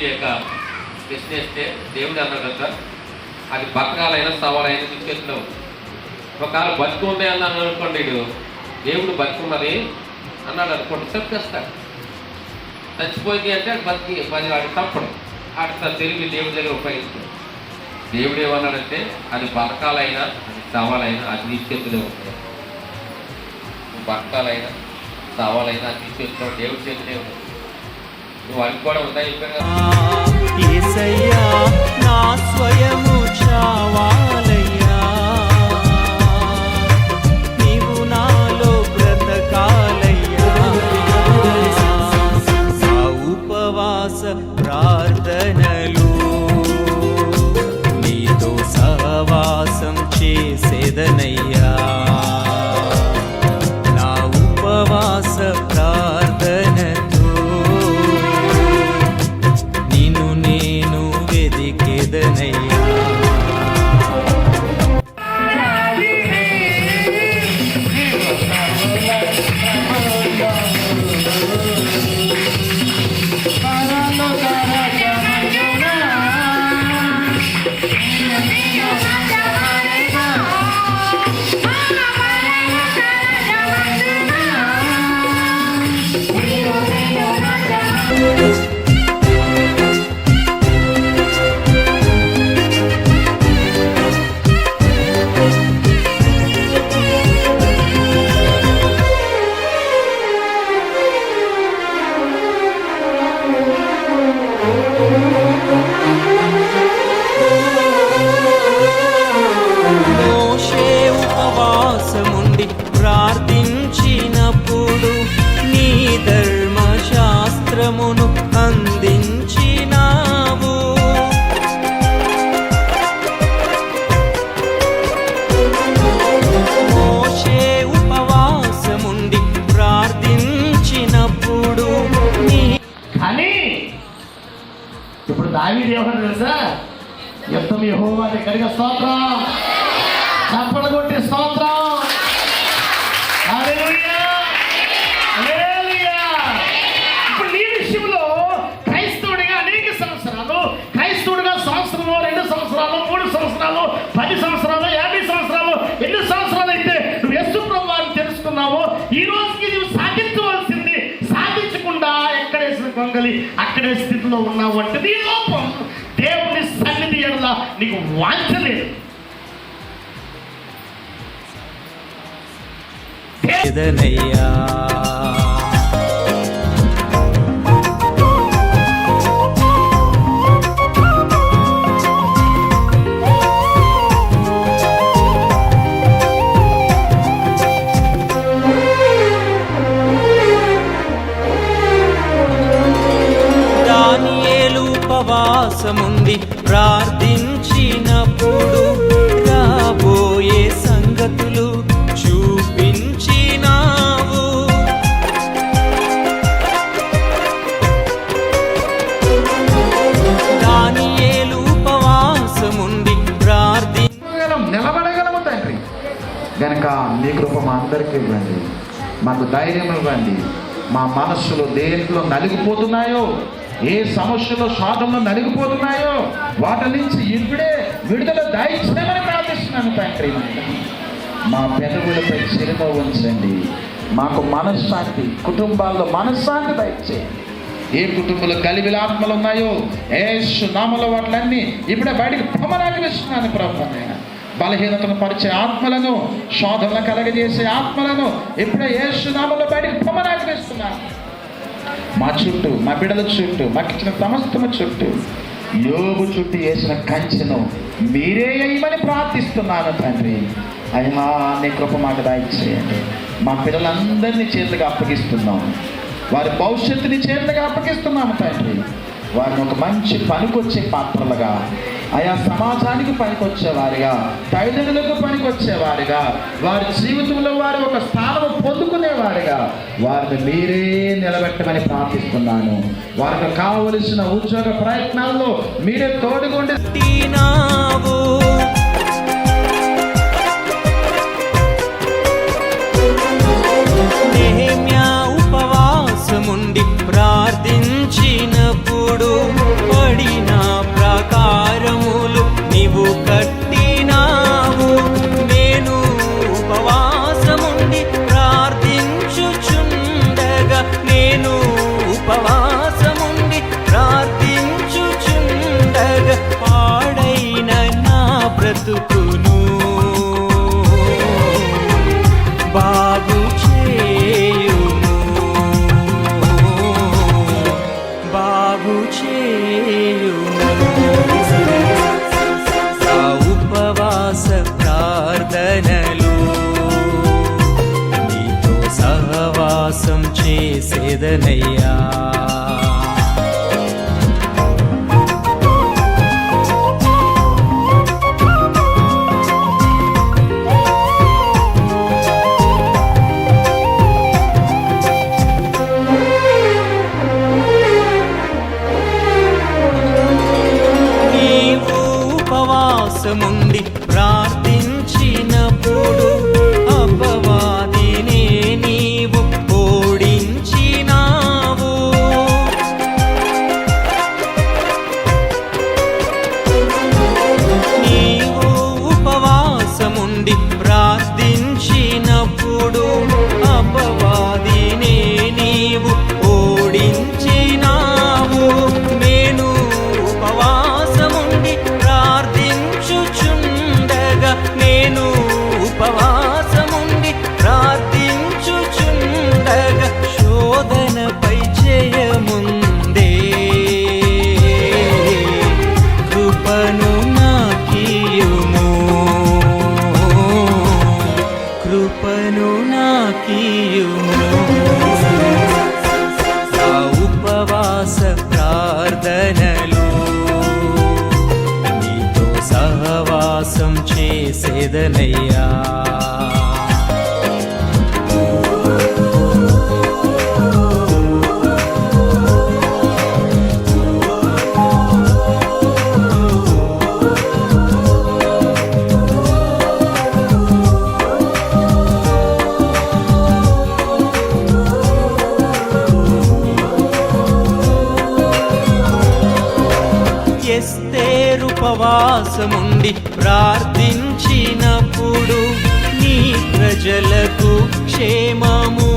వ్యక్తి యొక్క ప్రశ్న వేస్తే దేవుడు అన్నాడు కదా అది బతకాలైనా సవాలైనా నీ చేతిలో ఉంది. ఒకవేళ బతుకుండే అన్నాను అనుకోండి దేవుడు బతుకున్నది అన్నాడు అనుకోండి చంపేస్తాడు చచ్చిపోయింది అంటే బతికి మరి వాడిని చంపడం అట్లా తెలివి దేవుడి దగ్గర ఉపయోగిస్తాడు. దేవుడు ఏమన్నాడంటే అది బతకాలైనా అది సవాలైనా అది నీ చేతిలో బతకాలైనా సవాలైనా అది నీ చేతిలో దేవుడి చేతిలో ఉంది నువ్వు అనుకోవడం ఉందా చెప్పాను ఇప్పుడు దావీదు తెలుసా యుద్ధం యహోవా దగ్గరగా స్తోత్రం. చప్పలు కొట్టి స్తోత్రం. ఇప్పుడు నీ విషయంలో క్రైస్తవుడిగా అనేక సంవత్సరాలు క్రైస్తవుడిగా సంవత్సరము రెండు సంవత్సరాలు మూడు సంవత్సరాలు పది సంవత్సరాలు యాభై సంవత్సరాలు ఎన్ని సంవత్సరాలు అయితే నువ్వు యస్సు ప్రభావాన్ని తెలుసుకున్నావో ఈ రోజుకి నువ్వు సాధించవలసింది సాధించకుండా ఎక్కడేసిన కొంగలి అక్కడే స్థితిలో ఉన్నావు అంటే నీకు వాంఛ లేదు. దానియేలు ఉపవాసముంది అందరికీ ఇవ్వండి. మాకు ధైర్యం ఇవ్వండి. మా మనస్సులు దేంట్లో నలిగిపోతున్నాయో ఏ సమస్యలో శోధంలో నలిగిపోతున్నాయో వాటి నుంచి ఇప్పుడే విడుదల దయచేయమని ప్రార్థిస్తున్నాను తండ్రి. మా పెదవులపై చిరుమ ఉంచండి. మాకు మనశ్శాంతి కుటుంబాల్లో మనశ్శాంతి దయచేయండి. ఏ కుటుంబంలో కలివిలాత్మలు ఉన్నాయో ఏ నామలో వాటిలన్నీ ఇప్పుడే బయటికి పొమ్మనాకి ప్రభుత్వం ప్రభు బలహీనతను పరిచే ఆత్మలను శోధన కలగజేసే ఆత్మలను ఇప్పుడే ఏ నామలో బయటకు పొమ్మనాకి మా చుట్టూ మా బిడ్డల చుట్టూ మాకు ఇచ్చిన సమస్తము చుట్టూ యోగు చుట్టూ వేసిన కంచెను మీరే అయ్యమని ప్రార్థిస్తున్నాను తండ్రి. అయ్యా నీ కృప మాకు దాయిచ్చేయండి. మా పిల్లలందరినీ చేతులుగా అప్పగిస్తున్నాం. వారి భవిష్యత్తుని చేతులుగా అప్పగిస్తున్నాము తండ్రి. వారిని ఒక మంచి పనికొచ్చే పాత్రలుగా ఆయా సమాజానికి పనికొచ్చేవారిగా తల్లిదండ్రులకు పనికొచ్చేవారిగా వారి జీవితంలో వారు ఒక స్థానం పొందుకునేవారిగా వారిని మీరే నిలబెట్టమని ప్రార్థిస్తున్నాను. వారికి కావలసిన ఉద్యోగ ప్రయత్నాల్లో మీరే తోడుగుండి. ఉపవాసముండి ప్రార్థించినప్పుడు పడినా ஆரமும் ఎస్తేరుపవాసముండి ప్రార్థించినప్పుడు నీ ప్రజలకు క్షేమము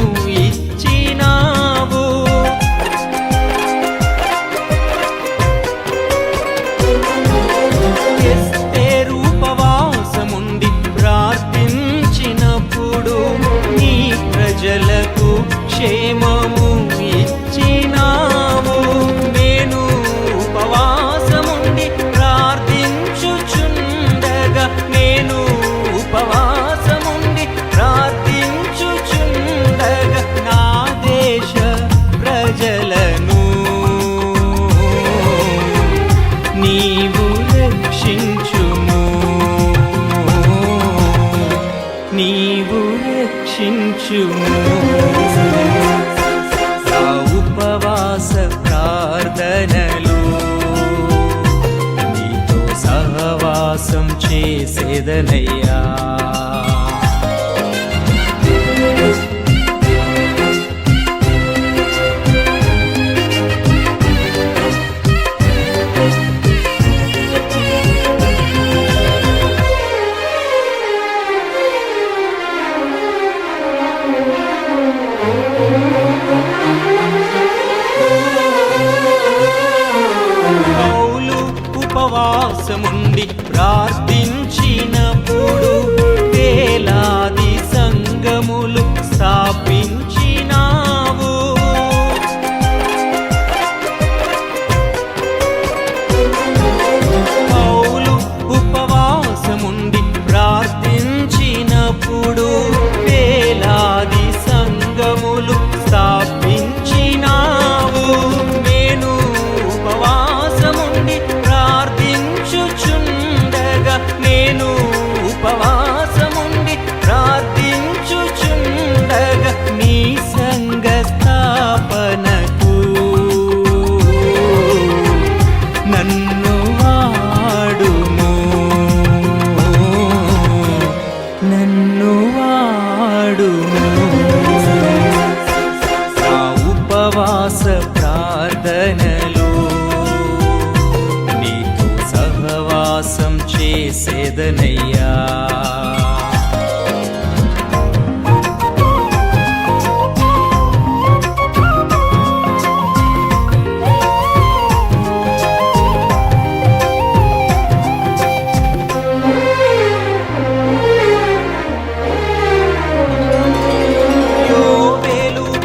సహవాసం చేసేదనయ్యా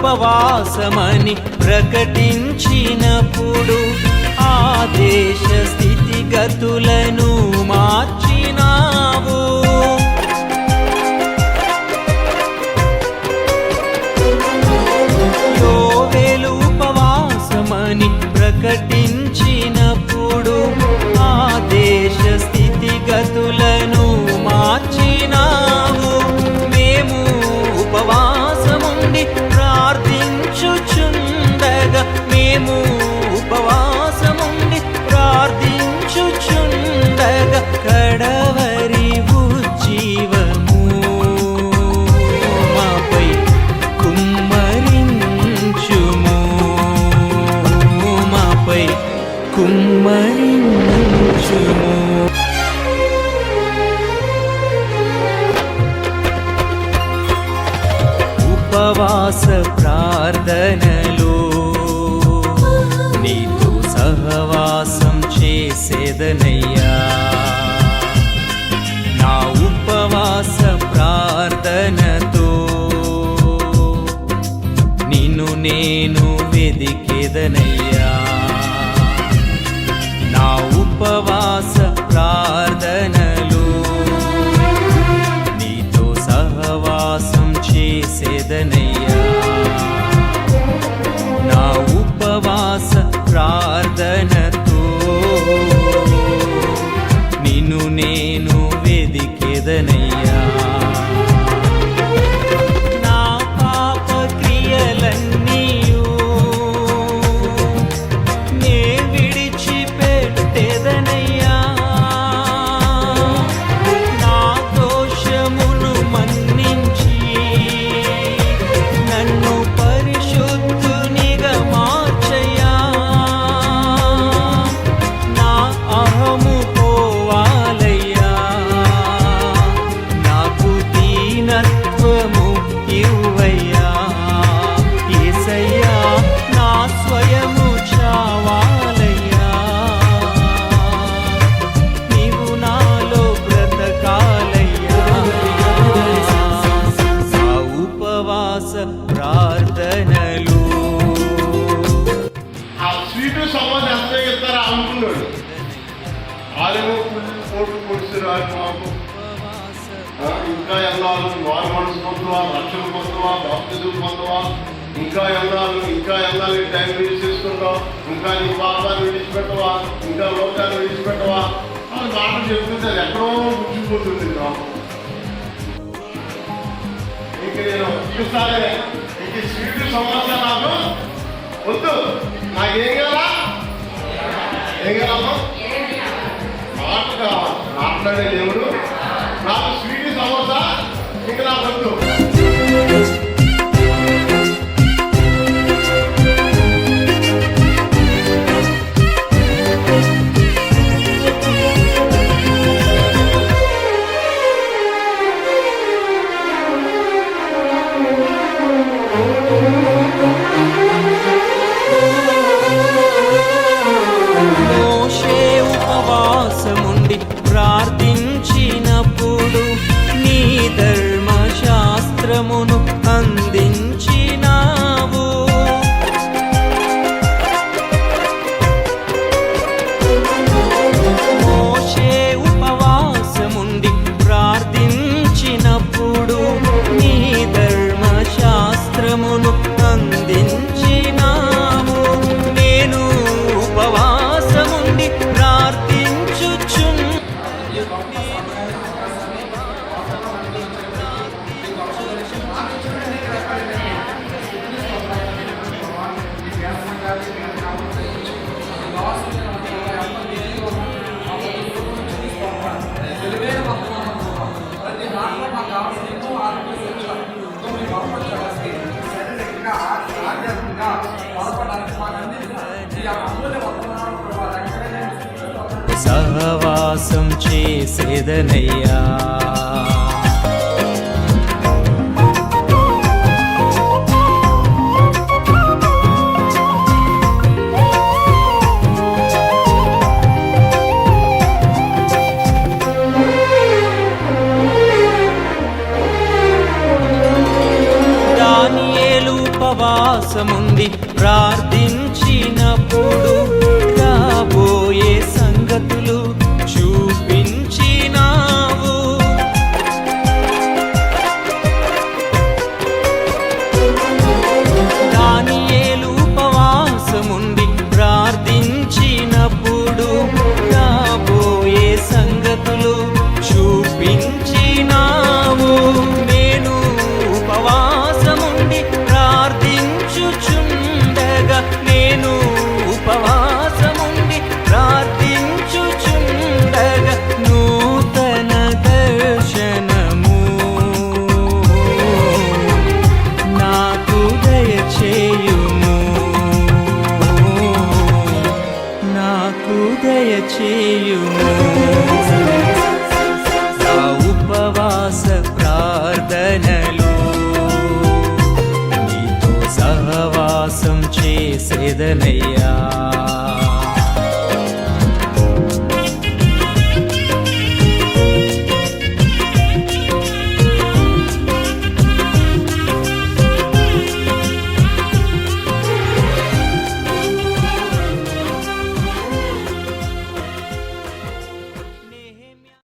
ఉపవాసమని ప్రకటించినప్పుడు ఆ దేశ స్థితిగతులను మార్చినావు ఉపవాసమని ప్రకటి primo నాలుగు టైం చేసుకుంటావు ఇంకా నీ పాపాన్ని విడిచిపెట్టవా? ఇంకా లోకాన్ని విడిచిపెట్టవా? అని మాట చెప్తుంటే అది ఎక్కడో గుర్తుపోతుంది ఇంక నేను చూస్తానే ఇంక స్వీట్ సమస్య నాకు వద్దు. నాకేం కదా ఏం కదా మాట కావాలి. మాట్లాడే దేవుడు. నాకు స్వీట్ సమస్య ఇంకా నాకు వద్దు. ఉపవాసముంది ప్రార్థ నాకు దయచేయుము. నా ఉపవాస ప్రార్థనలు నీతో సహవాసం చేసేదనయ్యా.